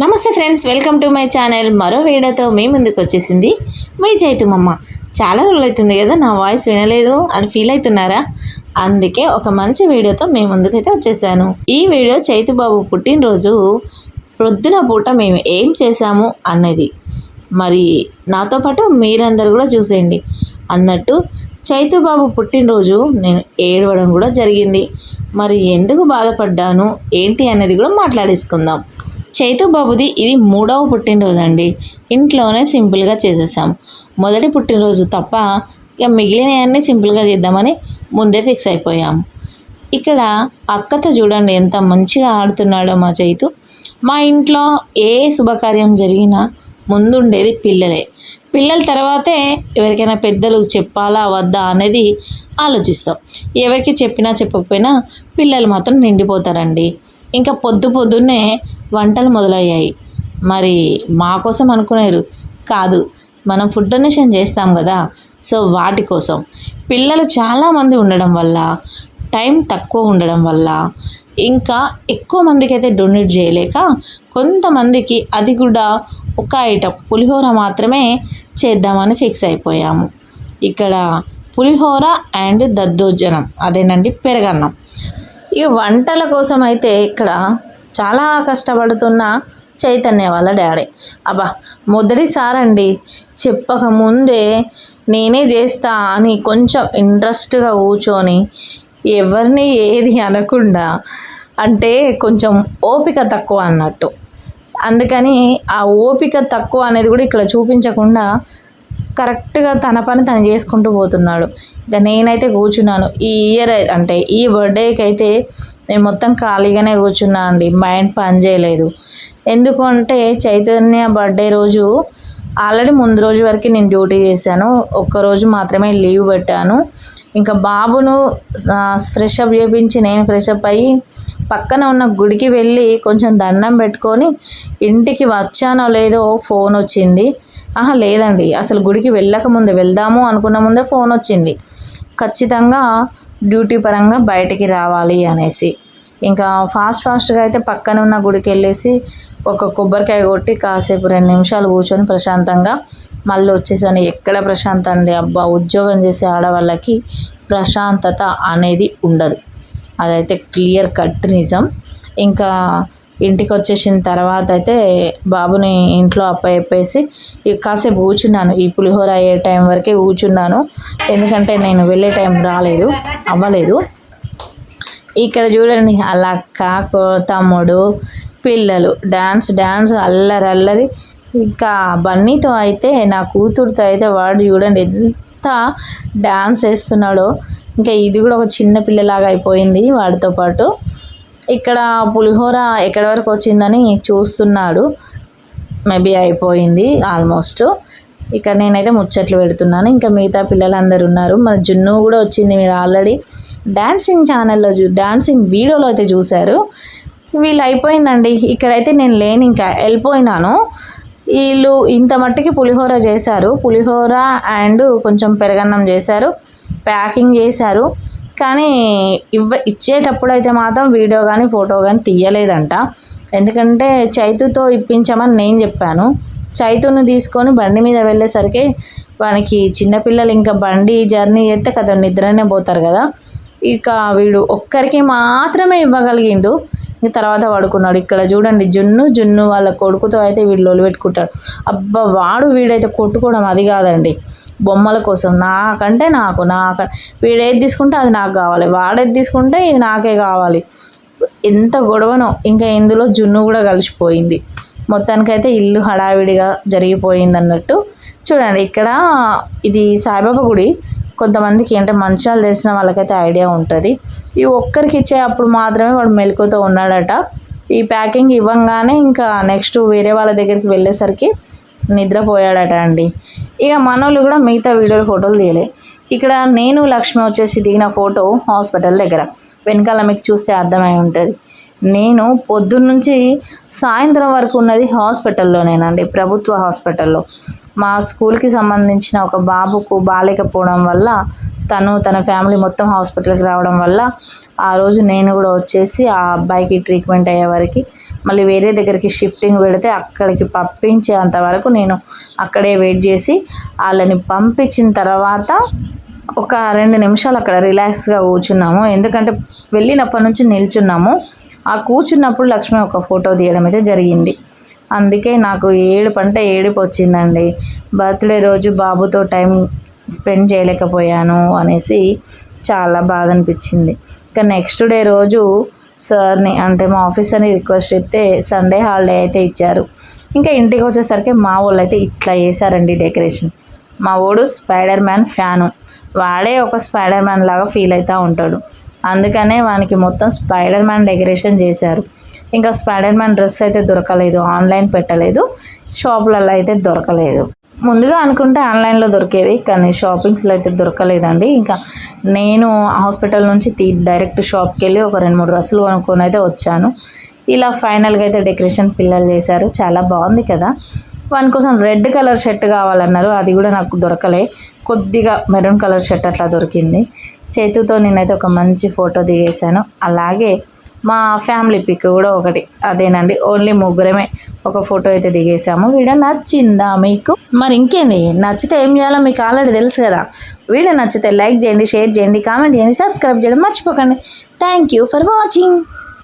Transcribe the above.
నమస్తే friends welcome to my channel. మరో వీడియోతో మీ ముందుకు వచ్చేసింది మీ చైతుమమ్మ. చాలా రోజులు అవుతుంది కదా నా వాయిస్ వినలేదు అని ఫీల్ అవుతున్నారా? అందుకే ఒక మంచి వీడియోతో మీ ముందుకైతే వచ్చేసాను. ఈ వీడియో చైతుబాబు పుట్టినరోజు ప్రొద్దున పూట మేము ఏం చేశాము అన్నది. మరి నాతో పాటు మీరందరూ కూడా చూసేయండి. అన్నట్టు చైతుబాబు పుట్టినరోజు నేను ఏడవడం కూడా జరిగింది. మరి ఎందుకు బాధపడ్డాను ఏంటి అనేది కూడా మాట్లాడేసుకుందాం. చైతు బాబుది ఇది మూడవ పుట్టినరోజు అండి ఇంట్లోనే సింపుల్గా చేసేసాం. మొదటి పుట్టినరోజు తప్ప ఇక మిగిలినవన్నీ సింపుల్గా చేద్దామని ముందే ఫిక్స్ అయిపోయాం. ఇక్కడ అక్కతో చూడండి ఎంత మంచిగా ఆడుతున్నాడో మా చైతు. మా ఇంట్లో ఏ శుభకార్యం జరిగినా ముందుండేది పిల్లలే. పిల్లల తర్వాతే ఎవరికైనా పెద్దలు చెప్పాలా వద్దా అనేది ఆలోచిస్తాం. ఎవరికి చెప్పినా చెప్పకపోయినా పిల్లలు మాత్రం నిండిపోతారండి. ఇంకా పొద్దు పొద్దున్నే వంటలు మొదలయ్యాయి. మరి మా కోసం అనుకునేరు? కాదు మనం ఫుడ్ డొనేషన్ చేస్తాం కదా సో వాటి కోసం. పిల్లలు చాలామంది ఉండడం వల్ల టైం తక్కువ ఉండడం వల్ల ఇంకా ఎక్కువ మందికి అయితే డొనేట్ చేయలేక కొంతమందికి అది కూడా ఒక ఐటమ్ పులిహోర మాత్రమే చేద్దామని ఫిక్స్ అయిపోయాము. ఇక్కడ పులిహోర అండ్ దద్దోజనం. అదేనండి పెరగన్నం. ఈ వంటల కోసం అయితే ఇక్కడ చాలా కష్టపడుతున్న చైతన్య వాళ్ళ డాడీ. అబ్బా మొదటిసారండి చెప్పక ముందే నేనే చేస్తా అని కొంచెం ఇంట్రెస్ట్గా కూర్చొని ఎవరిని ఏది అనకుండా అంటే కొంచెం ఓపిక తక్కువ అన్నట్టు. అందుకని ఆ ఓపిక తక్కువ అనేది కూడా ఇక్కడ చూపించకుండా కరెక్ట్గా తన పని తను చేసుకుంటూ పోతున్నాడు. ఇక నేనైతే కూర్చున్నాను. ఈ ఇయర్ అంటే ఈ బర్త్డేకి అయితే నేను మొత్తం ఖాళీగానే కూర్చున్నా అండి. మైండ్ పని చేయలేదు. చైతన్య బర్త్డే రోజు ఆల్రెడీ ముందు రోజు వరకు నేను డ్యూటీ చేశాను. ఒక్కరోజు మాత్రమే లీవ్ పెట్టాను. ఇంకా బాబును ఫ్రెష్ అప్ చేపించి నేను ఫ్రెష్ అప్ అయ్యి పక్కన ఉన్న గుడికి వెళ్ళి కొంచెం దండం పెట్టుకొని ఇంటికి వచ్చానో లేదో ఫోన్ వచ్చింది. ఆహా లేదండి. అసలు గుడికి వెళ్ళక ముందే వెళ్దాము అనుకున్న ముందే ఫోన్ వచ్చింది. ఖచ్చితంగా డ్యూటీ పరంగా బయటికి రావాలి అనేసి. ఇంకా ఫాస్ట్ ఫాస్ట్గా అయితే పక్కన ఉన్న గుడికి వెళ్ళేసి ఒక కొబ్బరికాయ కొట్టి కాసేపు రెండు నిమిషాలు కూర్చొని ప్రశాంతంగా మళ్ళీ వచ్చేసాను. ఎక్కడ ప్రశాంత అండి? అబ్బా ఉద్యోగం చేసే ఆడవాళ్ళకి ప్రశాంతత అనేది ఉండదు. అదైతే క్లియర్ కట్ నిజం. ఇంకా ఇంటికి వచ్చేసిన తర్వాత అయితే బాబుని ఇంట్లో అప్పచెప్పేసి కాసేపు కూర్చున్నాను. ఈ పులిహోర అయ్యే టైం వరకే కూర్చున్నాను. ఎందుకంటే నేను వెళ్ళే టైం రాలేదు అవ్వలేదు. ఇక్కడ చూడండి అలా అక్క తమ్ముడు పిల్లలు డ్యాన్స్ డ్యాన్స్ అల్లరి అల్లరి ఇంకా బన్నీతో అయితే నా కూతురుతో అయితే వాడు చూడండి ఎంత డ్యాన్స్ వేస్తున్నాడో. ఇంకా ఇది కూడా ఒక చిన్న పిల్లలాగా అయిపోయింది వాడితో పాటు. ఇక్కడ పులిహోర ఎక్కడి వరకు వచ్చిందని చూస్తున్నాడు. మేబీ అయిపోయింది ఆల్మోస్ట్. ఇక నేనైతే ముచ్చట్లు పెడుతున్నాను. ఇంకా మిగతా పిల్లలందరూ ఉన్నారు. మన జున్ను కూడా వచ్చింది. మీరు ఆల్రెడీ డాన్సింగ్ ఛానల్లో చూ డాన్సింగ్ వీడియోలో అయితే చూశారు. వీళ్ళు అయిపోయిందండి. ఇక్కడైతే నేను లేని ఇంకా వెళ్ళిపోయినాను. వీళ్ళు ఇంత మట్టికి పులిహోర చేశారు. పులిహోర అండ్ కొంచెం పెరగన్నం చేశారు. ప్యాకింగ్ చేశారు. కానీ ఇవ్వ ఇచ్చేటప్పుడు అయితే మాత్రం వీడియో కానీ ఫోటో కానీ తీయలేదంట. ఎందుకంటే చైతుతో ఇప్పించమని నేను చెప్పాను. చైతును తీసుకొని బండి మీద వెళ్ళేసరికి వానికి చిన్నపిల్లలు ఇంకా బండి జర్నీ చేస్తే కదా నిద్రనే పోతారు కదా. ఇక వీడు ఒక్కరికి మాత్రమే ఇవ్వగలిగిండు. తర్వాత పడుకున్నాడు ఇక్కడ చూడండి జున్ను జున్ను వాళ్ళ కొడుకుతో అయితే వీడు లొలు పెట్టుకుంటాడు. అబ్బా వాడు వీడైతే కొట్టుకోవడం అది కాదండి. బొమ్మల కోసం. నాకంటే నాకు నాక వీడేది తీసుకుంటే అది నాకు కావాలి. వాడేది తీసుకుంటే ఇది నాకే కావాలి. ఎంత గొడవనో ఇంకా ఇందులో జున్ను కూడా కలిసిపోయింది. మొత్తానికైతే ఇల్లు హడావిడిగా జరిగిపోయింది అన్నట్టు చూడండి. ఇక్కడ ఇది సాయిబాబా గుడి. కొంతమందికి అంటే మంచాలు తెలిసిన వాళ్ళకైతే ఐడియా ఉంటుంది. ఈ ఒక్కరికి ఇచ్చే అప్పుడు మాత్రమే వాడు మెలకుతో ఉన్నాడట. ఈ ప్యాకింగ్ ఇవ్వంగానే ఇంకా నెక్స్ట్ వేరే వాళ్ళ దగ్గరికి వెళ్ళేసరికి నిద్రపోయాడట అండి. ఇక మనోళ్ళు కూడా మిగతా వీడియోలు ఫోటోలు తీయలే. ఇక్కడ నేను లక్ష్మి వచ్చేసి దిగిన ఫోటో హాస్పిటల్ దగ్గర. వెనకాల మీకు చూస్తే అర్థమై ఉంటుంది. నేను పొద్దున్న నుంచి సాయంత్రం వరకు ఉన్నది హాస్పిటల్లోనేనండి ప్రభుత్వ హాస్పిటల్లో. మా స్కూల్కి సంబంధించిన ఒక బాబుకు బాగాలేకపోవడం వల్ల తను తన ఫ్యామిలీ మొత్తం హాస్పిటల్కి రావడం వల్ల ఆ రోజు నేను కూడా వచ్చేసి ఆ అబ్బాయికి ట్రీట్మెంట్ అయ్యే మళ్ళీ వేరే దగ్గరికి షిఫ్టింగ్ పెడితే అక్కడికి పంపించేంత వరకు నేను అక్కడే వెయిట్ చేసి వాళ్ళని పంపించిన తర్వాత ఒక రెండు నిమిషాలు అక్కడ రిలాక్స్గా కూర్చున్నాము. ఎందుకంటే వెళ్ళినప్పటి నుంచి నిల్చున్నాము. ఆ కూర్చున్నప్పుడు లక్ష్మి ఒక ఫోటో తీయడం అయితే జరిగింది. అందుకే నాకు ఏడుపు అంటే ఏడుపు వచ్చిందండి బర్త్డే రోజు బాబుతో టైం స్పెండ్ చేయలేకపోయాను అనేసి చాలా బాధ అనిపించింది ఇంకా నెక్స్ట్ డే రోజు సార్ని అంటే మా ఆఫీసర్ని రిక్వెస్ట్ చెప్తే సండే హాలిడే అయితే ఇచ్చారు. ఇంకా ఇంటికి వచ్చేసరికి మా వాళ్ళు అయితే ఇట్లా చేశారండి డెకరేషన్. మా వాడు స్పైడర్ మ్యాన్ ఫ్యాను. వాడే ఒక స్పైడర్ మ్యాన్ లాగా ఫీల్ అవుతూ ఉంటాడు. అందుకనే వానికి మొత్తం స్పైడర్ మ్యాన్ డెకరేషన్ చేశారు. ఇంకా స్పైడర్ మ్యాన్ డ్రెస్ అయితే దొరకలేదు ఆన్లైన్ పెట్టలేదు షాపులలో అయితే దొరకలేదు. ముందుగా అనుకుంటే ఆన్లైన్లో దొరికేది కానీ షాపింగ్స్లో అయితే దొరకలేదండి. ఇంకా నేను హాస్పిటల్ నుంచి తీ డైరెక్ట్ షాప్కి వెళ్ళి ఒక రెండు మూడు డ్రెస్సులు కొనుక్కొని అయితే వచ్చాను. ఇలా ఫైనల్గా అయితే డెకరేషన్ పిల్లలు చేశారు. చాలా బాగుంది కదా. వాని కోసం రెడ్ కలర్ షర్ట్ కావాలన్నారు. అది కూడా నాకు దొరకలే. కొద్దిగా మెరూన్ కలర్ షర్ట్ అట్లా దొరికింది. చేతితో నేనైతే ఒక మంచి ఫోటో దిగేశాను. అలాగే మా ఫ్యామిలీ పిక్ కూడా ఒకటి. అదేనండి ఓన్లీ ముగ్గురమే ఒక ఫోటో అయితే దిగేసాము వీడియో నచ్చిందా మీకు? మరి ఇంకేంది నచ్చితే ఏం చేయాలో మీకు ఆల్రెడీ తెలుసు కదా. వీడియో నచ్చితే లైక్ చేయండి షేర్ చేయండి కామెంట్ చేయండి సబ్స్క్రైబ్ చేయడం మర్చిపోకండి. Thank you for watching.